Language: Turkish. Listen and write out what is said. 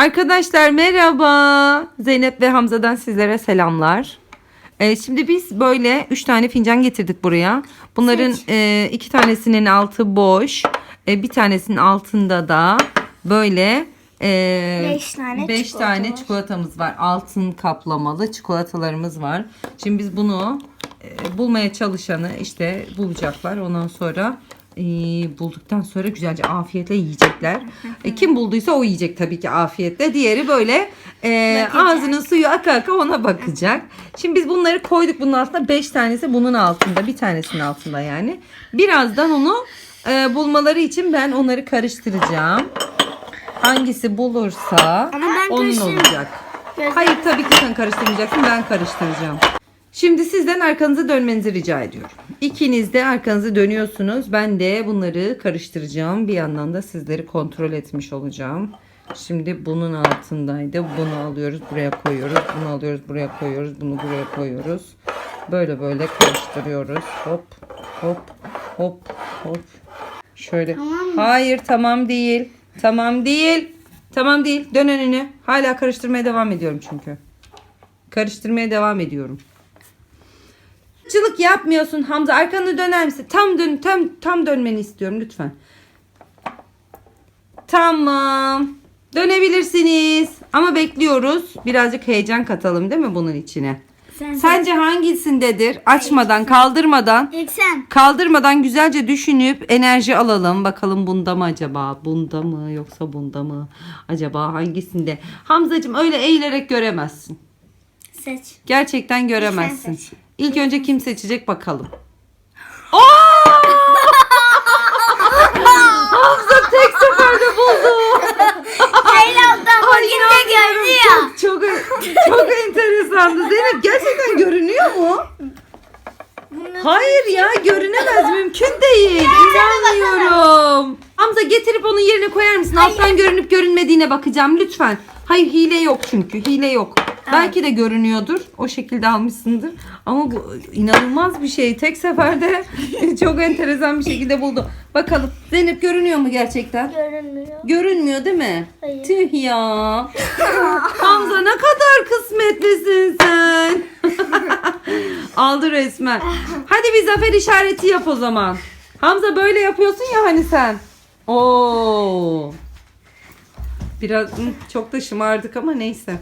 Arkadaşlar merhaba. Zeynep ve Hamza'dan sizlere selamlar. Ee, şimdi biz böyle 3 tane fincan getirdik buraya. Bunların Seç. e, iki tanesinin altı boş. E, bir tanesinin altında da böyle e, Beş tane beş çikolata tane var. çikolatamız var. Altın kaplamalı çikolatalarımız var. Şimdi biz bunu e, bulmaya çalışanı işte bulacaklar. Ondan sonra e, bulduktan sonra güzelce afiyetle yiyecekler. E, kim bulduysa o yiyecek tabii ki afiyetle. Diğeri böyle e, ağzının suyu aka aka ona bakacak. Şimdi biz bunları koyduk bunun altına. Beş tanesi bunun altında. Bir tanesinin altında yani. Birazdan onu e, bulmaları için ben onları karıştıracağım. Hangisi bulursa Ama ben onun olacak. Hayır tabii ki sen karıştırmayacaksın ben karıştıracağım. Şimdi sizden arkanızı dönmenizi rica ediyorum. İkiniz de arkanızı dönüyorsunuz. Ben de bunları karıştıracağım. Bir yandan da sizleri kontrol etmiş olacağım. Şimdi bunun altındaydı. Bunu alıyoruz buraya koyuyoruz. Bunu alıyoruz buraya koyuyoruz. Bunu buraya koyuyoruz. Böyle böyle karıştırıyoruz. Hop hop hop hop. Şöyle. Tamam mı? Hayır tamam değil. Tamam değil. Tamam değil. Dön önünü. Hala karıştırmaya devam ediyorum çünkü. Karıştırmaya devam ediyorum. Çılık yapmıyorsun Hamza. Arkanı döner misin? Tam dön, tam tam dönmeni istiyorum lütfen. Tamam. Dönebilirsiniz. Ama bekliyoruz. Birazcık heyecan katalım değil mi bunun içine? Sen, Sence hangisindedir? Açmadan, kaldırmadan İlk sen. Kaldırmadan güzelce düşünüp enerji alalım. Bakalım bunda mı acaba? Bunda mı yoksa bunda mı? Acaba hangisinde? Hamzacığım öyle eğilerek göremezsin. Seç. Gerçekten göremezsin. seç. İlk önce kim seçecek bakalım. Aa! Hamza tek seferde buldu. Ceylan'dan Ay, bugün de inanmıyorum. gördü ya. Çok, çok, çok enteresandı. Zeynep gerçekten görünüyor mu? Hayır ya görünemez mümkün değil. İnanmıyorum. Hamza getirip onun yerine koyar mısın? Alttan görünüp görünmediğine bakacağım lütfen. Hayır hile yok çünkü hile yok. Belki de görünüyordur. O şekilde almışsındır. Ama bu inanılmaz bir şey. Tek seferde çok enteresan bir şekilde buldu. Bakalım Zeynep görünüyor mu gerçekten? Görünmüyor. Görünmüyor değil mi? Hayır. Tüh ya. Hamza ne kadar kısmetlisin sen. Aldı resmen. Hadi bir zafer işareti yap o zaman. Hamza böyle yapıyorsun ya hani sen. Oo. Biraz çok da şımardık ama neyse.